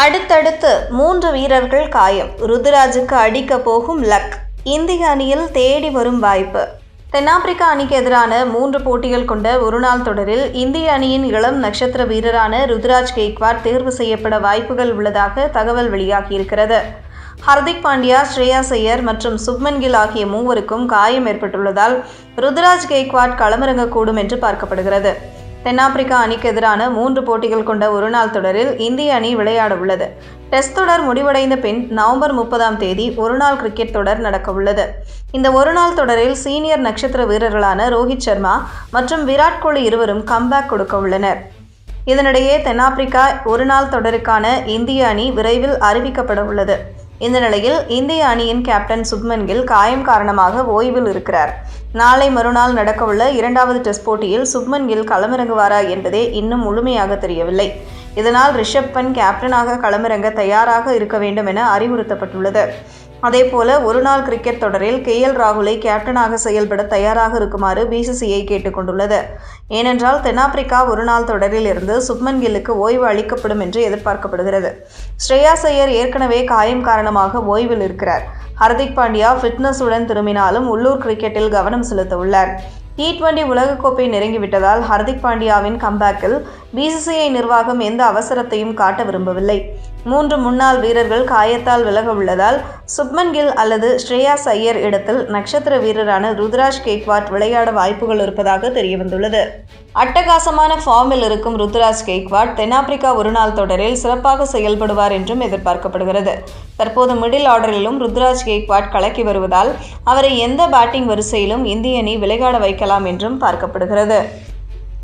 அடுத்தடுத்து மூன்று வீரர்கள் காயம். ருதுராஜுக்கு அடிக்க போகும் லக். இந்திய அணியில் தேடி வரும் வாய்ப்பு. தென்னாப்பிரிக்கா அணிக்கு எதிரான மூன்று போட்டிகள் கொண்ட ஒருநாள் தொடரில் இந்திய அணியின் இளம் நட்சத்திர வீரரான ருத்ராஜ் கெய்க்வாட் தேர்வு செய்யப்பட வாய்ப்புகள் உள்ளதாக தகவல் வெளியாகியிருக்கிறது. ஹர்திக் பாண்டியா ஸ்ரேயா சையர் மற்றும் சுப்மன் கில் ஆகிய மூவருக்கும் காயம் ஏற்பட்டுள்ளதால் ருத்ராஜ் கெய்க்வாட் களமிறங்கக்கூடும் என்று பார்க்கப்படுகிறது. தென்னாப்பிரிக்கா அணிக்கு எதிரான மூன்று போட்டிகள் கொண்ட ஒருநாள் தொடரில் இந்திய அணி விளையாட உள்ளது டெஸ்ட் தொடர் முடிவடைந்த பின் நவம்பர் முப்பதாம் தேதி ஒருநாள் கிரிக்கெட் தொடர் நடக்க உள்ளது இந்த ஒருநாள் தொடரில் சீனியர் நட்சத்திர வீரர்களான ரோஹித் சர்மா மற்றும் விராட் கோலி இருவரும் கம்பேக் கொடுக்க உள்ளனர். இதனிடையே தென்னாப்பிரிக்கா ஒருநாள் தொடருக்கான இந்திய அணி விரைவில் அறிவிக்கப்பட உள்ளது. இந்த நிலையில் இந்திய அணியின் கேப்டன் சுப்மன் கில் காயம் காரணமாக ஓய்வில் இருக்கிறார். நாளை மறுநாள் நடக்கவுள்ள இரண்டாவது டெஸ்ட் போட்டியில் சுப்மன் கில் களமிறங்குவாரா என்பதே இன்னும் முழுமையாக தெரியவில்லை. இதனால் ரிஷப் பன் கேப்டனாக களமிறங்க தயாராக இருக்க வேண்டும் என அறிவுறுத்தப்பட்டுள்ளது. அதேபோல ஒருநாள் கிரிக்கெட் தொடரில் கே. எல். ராகுலை கேப்டனாக செயல்பட தயாராக இருக்குமாறு பிசிசிஐ கேட்டுக்கொண்டுள்ளது ஏனென்றால் தென்னாப்பிரிக்கா ஒருநாள் தொடரில் இருந்து சுப்மன் கில்லுக்கு ஓய்வு அளிக்கப்படும் என்று எதிர்பார்க்கப்படுகிறது. ஸ்ரேயாஸ் ஐயர் ஏற்கனவே காயம் காரணமாக ஓய்வில் இருக்கிறார். ஹர்திக் பாண்டியா ஃபிட்னஸுடன் திரும்பினாலும் உள்ளூர் கிரிக்கெட்டில் கவனம் செலுத்த உள்ளார் டி டுவெண்டி உலகக்கோப்பை நெருங்கிவிட்டதால் ஹர்திக் பாண்டியாவின் கம்பேக்கில் பிசிசிஐ நிர்வாகம் எந்த அவசரத்தையும் காட்ட விரும்பவில்லை. மூன்று முன்னாள் வீரர்கள் காயத்தால் விலக உள்ளதால் சுப்மன் கில் அல்லது ஸ்ரேயாஸ் ஐயர் இடத்தில் நட்சத்திர வீரரான ருத்ராஜ் கேக்வாட் விளையாட வாய்ப்புகள் இருப்பதாக தெரியவந்துள்ளது. அட்டகாசமான ஃபார்மில் இருக்கும் ருத்ராஜ் கேக்வாட் தென்னாப்பிரிக்கா ஒருநாள் தொடரில் சிறப்பாக செயல்படுவார் என்றும் எதிர்பார்க்கப்படுகிறது. தற்போது மிடில் ஆர்டரிலும் ருத்ராஜ் கேக்வாட் கலக்கி வருவதால் அவரை எந்த பேட்டிங் வரிசையிலும் இந்திய அணி விளையாட வைக்கலாம் என்றும் பார்க்கப்படுகிறது.